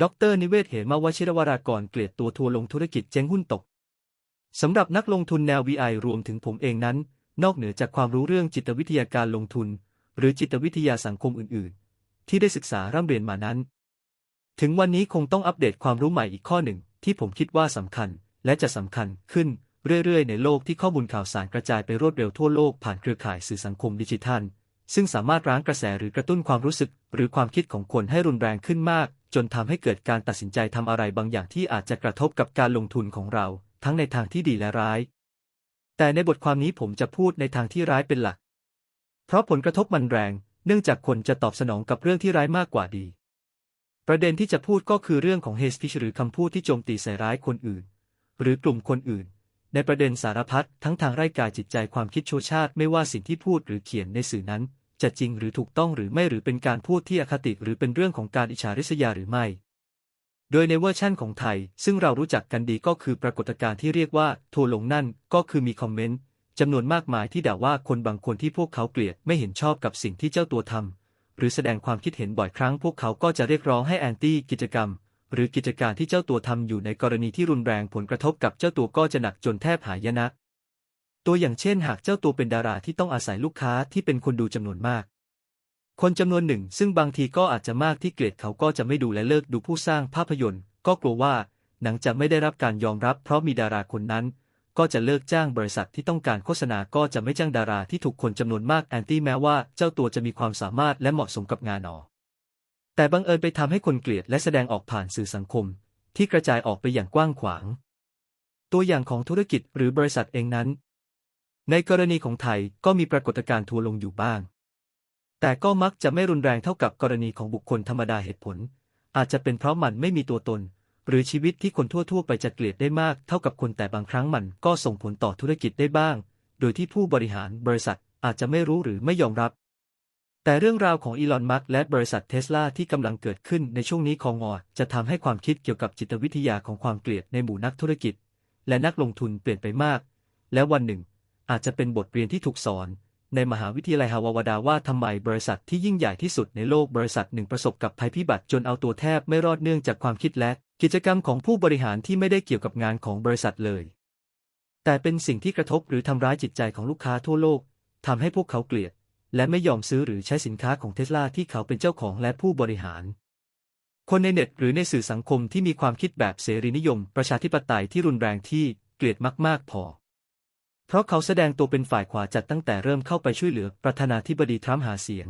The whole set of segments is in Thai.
ดรนิเวศเหมาวชิรวรากรเกลียดตัวทัวร์ลงธุรกิจเจ๊งหุ้นตก สำหรับนักลงทุนแนว VI รวมถึงผมเองนั้น นอกเหนือจากความรู้เรื่องจิตวิทยาการลงทุน หรือจิตวิทยาสังคมอื่น ๆ ที่ได้ศึกษาร่ำเรียนมานั้น ถึงวันนี้คงต้องอัปเดตความรู้ใหม่อีกข้อหนึ่ง ที่ผมคิดว่าสำคัญ และจะสำคัญขึ้นเรื่อย ๆ ในโลกที่ข้อมูลข่าวสารกระจายไปรวดเร็วทั่วโลกผ่านเครือข่ายสื่อสังคมดิจิทัล ซึ่งสามารถร้างกระแสหรือกระตุ้นความรู้สึก หรือความคิดของคนให้รุนแรงขึ้นมาก จนทำให้เกิดการตัดสินใจทำอะไรบางอย่างที่อาจจะกระทบกับการลงทุนของเรา ทั้งในทางที่ดีและร้าย แต่ในบทความนี้ผมจะพูดในทางที่ร้ายเป็นหลัก เพราะผลกระทบมันแรง เนื่องจากคนจะตอบสนองกับเรื่องที่ร้ายมากกว่าดี ประเด็นที่จะพูดก็คือเรื่องของ hate speech หรือคำพูดที่โจมตีใส่ร้ายคนอื่น หรือกลุ่มคนอื่นในประเด็นสารพัดทั้งทางร่างกายจิตใจความคิดโชชาติไม่ว่าสิ่งที่พูดหรือเขียนในสื่อนั้น จะจริงหรือถูกต้องหรือไม่หรือเป็นการพูดที่อคติหรือเป็นเรื่องของการอิจฉาริษยาหรือไม่ โดยในเวอร์ชั่นของไทย ซึ่งเรารู้จักกันดีก็คือปรากฏการณ์ที่เรียกว่าทัวลงนั่นก็คือมีคอมเมนต์จำนวนมากมายที่ด่าว่าคนบางคนที่พวกเขาเกลียดไม่เห็นชอบกับสิ่งที่เจ้าตัวทำหรือแสดงความคิดเห็นบ่อยครั้งพวกเขาก็จะเรียกร้องให้แอนตี้กิจกรรม หรือกิจการที่เจ้าตัวทำอยู่ในกรณีที่รุนแรงผลกระทบกับเจ้าตัวก็จะหนักจนแทบหายนะ ตัวอย่างเช่นหากเจ้าตัวเป็นดาราที่ต้องอาศัยลูกค้าที่เป็นคนดูจำนวนมาก คนจำนวนหนึ่ง ซึ่งบางทีก็อาจจะมากที่เกลียดเขาก็จะไม่ดูและเลิกดูผู้สร้างภาพยนตร์ ก็กลัวว่าหนังจะไม่ได้รับการยอมรับ เพราะมีดาราคนนั้น ก็จะเลิกจ้างบริษัทที่ต้องการโฆษณาก็จะไม่จ้างดาราที่ถูกคนจำนวนมากแอนตี้แม้ว่าเจ้าตัวจะมีความสามารถและเหมาะสมกับงานหนอแต่บังเอิญไปทำให้คนเกลียดและแสดงออกผ่านสื่อสังคม ที่กระจายออกไปอย่างกว้างขวาง ตัวอย่างของธุรกิจหรือบริษัทเองนั้น ในกรณีของไทยก็มีปรากฏการณ์ทัวลงอยู่บ้าง แต่ก็มักจะไม่รุนแรงเท่ากับกรณีของบุคคลธรรมดาเหตุผล อาจจะเป็นเพราะมันไม่มีตัวตน หรือชีวิตที่คนทั่ว ๆ ไปจะเกลียดได้มากเท่ากับคนแต่บางครั้งมันก็ส่งผลต่อธุรกิจได้บ้าง โดยที่ผู้บริหารบริษัทอาจจะไม่รู้หรือไม่ยอมรับ แต่เรื่องราวของอีลอนมัสก์และบริษัทเทสลาที่กำลังเกิดขึ้นในช่วงนี้คองอจะทำให้ความคิดเกี่ยวกับจิตวิทยาของความเกลียดในหมู่นักธุรกิจ และนักลงทุนเปลี่ยนไปมาก และวันหนึ่ง อาจจะเป็นบทเรียนที่ถูกสอน ในมหาวิทยาลัยฮาวาวดาว่าทำไมบริษัทที่ยิ่งใหญ่ที่สุดในโลกบริษัทหนึ่งประสบกับภัยพิบัติจนเอาตัวแทบไม่รอดเนื่องจากความคิดและ กิจกรรมของผู้บริหารที่ไม่ได้เกี่ยวกับงานของบริษัทเลย แต่เป็นสิ่งที่กระทบหรือทำร้ายจิตใจของลูกค้าทั่วโลกทำให้พวกเขาเกลียด และไม่ยอมซื้อหรือใช้สินค้าของเทสลาที่เขาเป็นเจ้าของและผู้บริหารคนในเน็ตหรือในสื่อสังคมที่มีความคิดแบบเสรีนิยม ประชาธิปไตยที่รุนแรงที่เกลียดมาก ๆ พอ เพราะเขาแสดงตัวเป็นฝ่ายขวาจัดตั้งแต่เริ่มเข้าไปช่วยเหลือประธานาธิบดีทรัมป์หาเสียง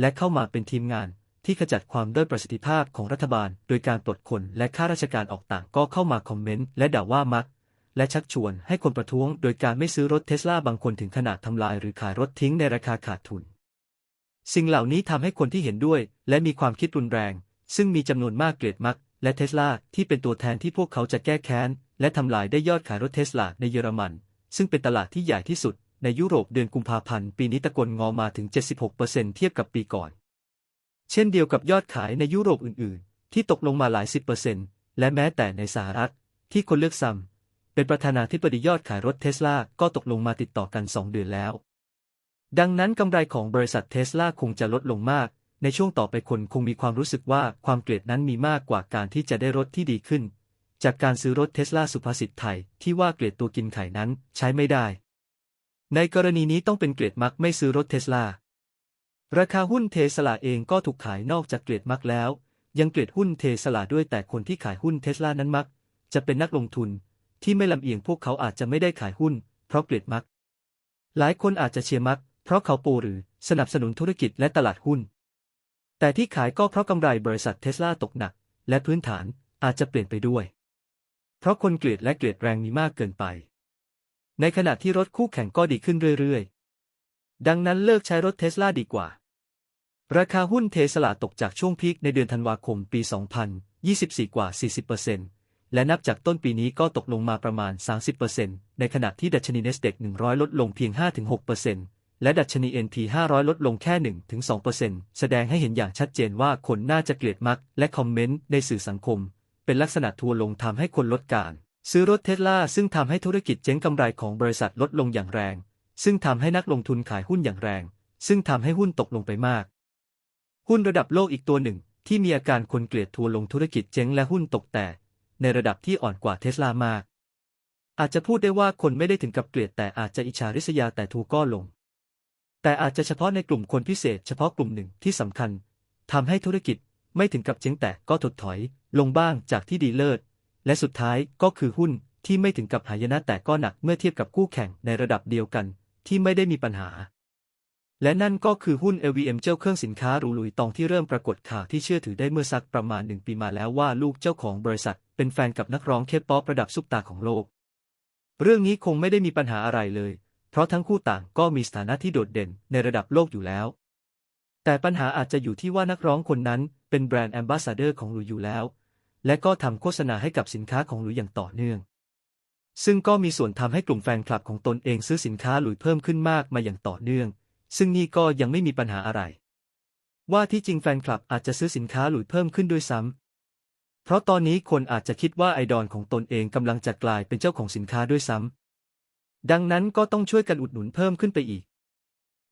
และเข้ามาเป็นทีมงานที่ขจัดความด้อยประสิทธิภาพของรัฐบาล โดยการปลดคนและข้าราชการออกต่างก็เข้ามาคอมเมนต์และด่าว่ามัก และชักชวนให้คนประท้วงโดยการไม่ซื้อรถเทสลาบางคนถึงขนาดทำลายหรือขายรถทิ้งในราคาขาดทุน สิ่งเหล่านี้ทำให้คนที่เห็นด้วย และมีความคิดรุนแรง ซึ่งมีจำนวนมากเกลียดมัก และเทสลาที่เป็นตัวแทนที่พวกเขาจะแก้แค้นและทำลายได้ยอดขายรถเทสลาในเยอรมัน ซึ่งเป็นตลาดที่ใหญ่ที่สุดในยุโรปเดือนกุมภาพันธ์ปีนี้ตะกลงอมาถึง 76%เทียบกับปีก่อน เช่นเดียวกับยอดขายในยุโรปอื่น ๆ ที่ตกลงมาหลายสิบเปอร์เซ็นต์และแม้แต่ในสหรัฐ ที่คนเลือกซ้ำเป็นประธานาธิบดียอดขายรถเทสลาก็ตกลงมาติดต่อกัน 2 เดือนแล้ว ดังนั้นกำไรของบริษัทเทสลาคงจะลดลงมาก ในช่วงต่อไปคนคงมีความรู้สึกว่าความเกลียดนั้นมีมากกว่าการที่จะได้รถที่ดีขึ้น จากการซื้อรถเทสลาสุภาษิตไทย ที่ว่าเกลียดตัวกินไข่นั้นใช้ไม่ได้ ในกรณีนี้ต้องเป็นเกลียดมักไม่ซื้อรถเทสลา ราคาหุ้นเทสลาเองก็ถูกขายนอกจากเกลียดมักแล้ว ยังเกลียดหุ้นเทสลาด้วยแต่คนที่ขายหุ้นเทสลานั้นมัก จะเป็นนักลงทุน ที่ไม่ลำเอียงพวกเขาอาจจะไม่ได้ขายหุ้น เพราะเกลียดมัก หลายคนอาจจะเชียร์มัก เพราะเขาปูหรือสนับสนุนธุรกิจและตลาดหุ้น แต่ที่ขายก็เพราะกำไรบริษัทเทสลาตกหนัก และพื้นฐานอาจจะเปลี่ยนไปด้วย เพราะคนเกลียดและเกลียดแรงมีมากเกินไป ในขณะที่รถคู่แข่งก็ดีขึ้นเรื่อยๆ ดังนั้นเลิกใช้รถเทสลาดีกว่า ราคาหุ้นเทสลาตกจากช่วงพีคในเดือนธันวาคมปี 2024 กว่า 40%และนับจากต้นปีนี้ก็ตกลงมาประมาณ 30%ในขณะที่ดัชนีเนสเด็ก100 ลดลงเพียง 5-6%และดัชนี NP 500 ลดลงแค่ 1-2%แสดงให้เห็นอย่างชัดเจนว่าคนน่าจะเกลียดมักและคอมเมนต์ในสื่อสังคม เป็นลักษณะทัวลงทำให้คนลดการ ซื้อรถเทสลาซึ่งทำให้ธุรกิจเจ๊งกำไรของบริษัทลดลงอย่างแรง ซึ่งทำให้นักลงทุนขายหุ้นอย่างแรง ซึ่งทำให้หุ้นตกลงไปมาก หุ้นระดับโลกอีกตัวหนึ่ง ที่มีอาการคนเกลียดทัวลงธุรกิจเจ๊งและหุ้นตกแต่ ในระดับที่อ่อนกว่าเทสลามาก อาจจะพูดได้ว่าคนไม่ได้ถึงกับเกลียดแต่อาจจะอิจฉาริษยาแต่ทัวก็ลง แต่อาจจะเฉพาะในกลุ่มคนพิเศษ เฉพาะกลุ่มหนึ่งที่สำคัญทำให้ธุรกิจไม่ถึงกับเจ๊งแต่ก็ถดถอย ลงบ้างจากที่ดีเลิศ และสุดท้ายก็คือหุ้นที่ไม่ถึงกับหายนะแต่ก็หนักเมื่อเทียบกับคู่แข่งในระดับเดียวกัน ที่ไม่ได้มีปัญหา และนั่นก็คือหุ้น LVM เจ้าเครื่องสินค้าหรูหลุยตองที่เริ่มปรากฏข่าวที่เชื่อถือได้เมื่อสักประมาณหนึ่งปีมาแล้วว่าลูกเจ้าของบริษัท เป็นแฟนกับนักร้องเคป๊อประดับซุปตาของโลก เรื่องนี้คงไม่ได้มีปัญหาอะไรเลย เพราะทั้งคู่ต่างก็มีสถานะที่โดดเด่นในระดับโลกอยู่แล้ว แต่ปัญหาอาจจะอยู่ที่ว่านักร้องคนนั้นเป็นแบรนด์แอมบาสเดอร์ของหลุยอยู่แล้ว และก็ทำโฆษณาให้กับสินค้าของหลุยอย่างต่อเนื่อง ซึ่งก็มีส่วนทำให้กลุ่มแฟนคลับของตนเองซื้อสินค้าหลุยเพิ่มขึ้นมากมาอย่างต่อเนื่อง ซึ่งนี่ก็ยังไม่มีปัญหาอะไร ว่าที่จริงแฟนคลับอาจจะซื้อสินค้าหลุยเพิ่มขึ้นด้วยซ้ำเพราะตอนนี้คนอาจจะคิดว่าไอดอลของตนเองกำลังจะกลายเป็นเจ้าของสินค้าด้วยซ้ำดังนั้นก็ต้องช่วยกันอุดหนุนเพิ่มขึ้นไปอีก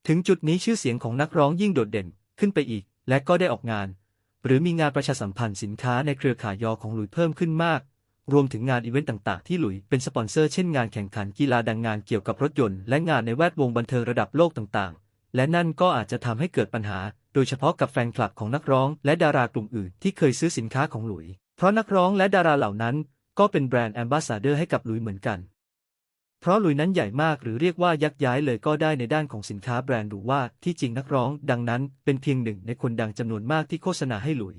ถึงจุดนี้ชื่อเสียงของนักร้องยิ่งโดดเด่นขึ้นไปอีก และก็ได้ออกงาน หรือมีงานประชาสัมพันธ์สินค้าในเครือข่ายยอของหลุยเพิ่มขึ้นมาก รวมถึงงานอีเวนต์ต่างๆ ที่หลุยเป็นสปอนเซอร์เช่นงานแข่งขันกีฬาดังงานเกี่ยวกับรถยนต์และงานในแวดวงบันเทิงระดับโลกต่างๆ และนั่นก็อาจจะทำให้เกิดปัญหา โดยเฉพาะกับแฟนคลับของนักร้องและดารากลุ่มอื่นที่เคยซื้อสินค้าของหลุย เพราะนักร้องและดาราเหล่านั้น ก็เป็นแบรนด์แอมบาสเดอร์ให้กับหลุยเหมือนกัน เพราะหลุยนั้นใหญ่มากหรือเรียกว่ายักย้ายเลยก็ได้ในด้านของสินค้าแบรนด์หรือว่าที่จริงนักร้อง ดังนั้นเป็นเพียงหนึ่งในคนดังจำนวนมากที่โฆษณาให้หลุย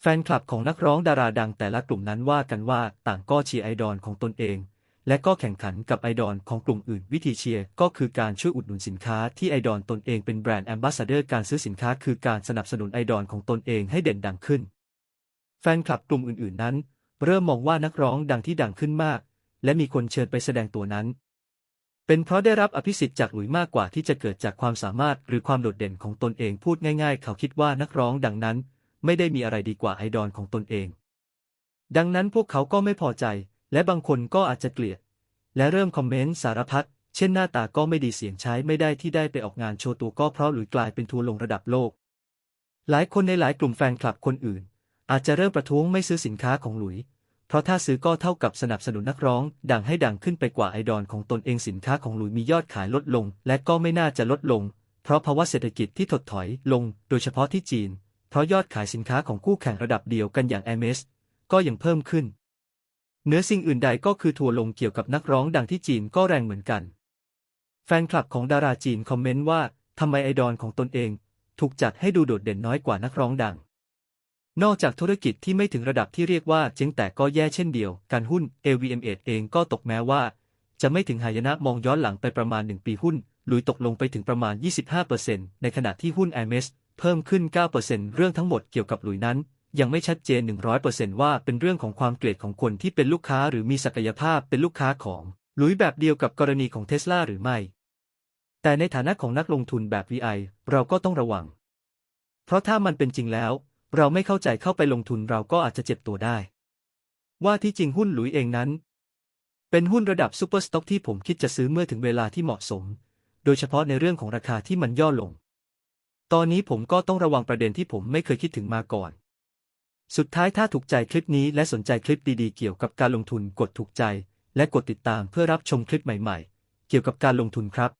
แฟนคลับของนักร้องดาราดังแต่ละกลุ่มนั้นว่ากันว่าต่างก็เชียร์ไอดอลของตนเอง และก็แข่งขันกับไอดอลของกลุ่มอื่น วิธีเชียร์ก็คือการช่วยอุดหนุนสินค้าที่ไอดอลตนเองเป็นแบรนด์แอมบาสเดอร์การซื้อสินค้าคือการสนับสนุนไอดอลของตนเองให้เด่นดังขึ้น แฟนคลับกลุ่มอื่นๆนั้น เริ่มมองว่านักร้องดังที่ดังขึ้นมาก และมีคนเชิญไปแสดงตัวนั้น เป็นเพราะได้รับอภิสิทธิ์จากหลุยมากกว่าที่จะเกิดจากความสามารถหรือความโดดเด่นของตนเองพูดง่าย ๆ เขาคิดว่านักร้องดังนั้น ไม่ได้มีอะไรดีกว่าไอดอลของตนเอง ดังนั้นพวกเขาก็ไม่พอใจ และบางคนก็อาจจะเกลียด และเริ่มคอมเมนต์สารพัดเช่นหน้าตาก็ไม่ดีเสียงใช้ไม่ได้ที่ได้ไปออกงานโชว์ตัวก็เพราะหลุยกลายเป็นทัวร์ลงระดับโลก หลายคนในหลายกลุ่มแฟนคลับคนอื่น อาจจะเริ่มประท้วงไม่ซื้อสินค้าของหลุย เพราะถ้าซื้อก็เท่ากับสนับสนุนนักร้อง ดังให้ดังขึ้นไปกว่าไอดอลของตนเองสินค้าของหลุยมียอดขายลดลง และก็ไม่น่าจะลดลง เพราะภาวะเศรษฐกิจที่ถดถอยลง โดยเฉพาะที่จีน เพราะยอดขายสินค้าของคู่แข่งระดับเดียวกันอย่าง m s ก็ยังเพิ่มขึ้นเนื้อสิ่งอื่นใดก็คือทัวลงเกี่ยวกับนักร้องดังที่จีนก็แรงเหมือนกัน แฟนคลับของดาราจีนคอมเมนต์ว่าทำไมไอดอลของตนเอง ถูกจัดให้ดูโดดเด่นน้อยกว่านักร้องดัง นอกจากธุรกิจที่ไม่ถึงระดับที่เรียกว่าเจ๊งแต่ก็แย่เช่นเดียวการหุ้น LVMH เองก็ตกแม้ว่า จะไม่ถึงหายนะมองย้อนหลังไปประมาณ 1 ปีหุ้นหลุยตกลงไปถึงประมาณ 25%ในขณะที่หุ้น MS เพิ่มขึ้น 9%เรื่องทั้งหมดเกี่ยวกับหลุยนั้น ยังไม่ชัดเจน 100%ว่าเป็นเรื่องของความเกลียดของคนที่เป็นลูกค้าหรือมีศักยภาพเป็นลูกค้าของหลุยแบบเดียวกับกรณีของเทสลาหรือไม่ แต่ในฐานะของนักลงทุนแบบ VI เราก็ต้องระวัง เพราะถ้ามันเป็นจริงแล้ว เราไม่เข้าใจเข้าไปลงทุนเราก็อาจจะเจ็บตัวได้ ว่าที่จริงหุ้นหลุยเองนั้น เป็นหุ้นระดับซูเปอร์สต็อกที่ผมคิดจะซื้อเมื่อถึงเวลาที่เหมาะสม โดยเฉพาะในเรื่องของราคาที่มันย่อลง ตอนนี้ผมก็ต้องระวังประเด็นที่ผมไม่เคยคิดถึงมาก่อน สุดท้ายถ้าถูกใจคลิปนี้และสนใจคลิปดีๆ เกี่ยวกับการลงทุนกดถูกใจ และกดติดตามเพื่อรับชมคลิปใหม่ ๆ เกี่ยวกับการลงทุนครับ